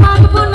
পারব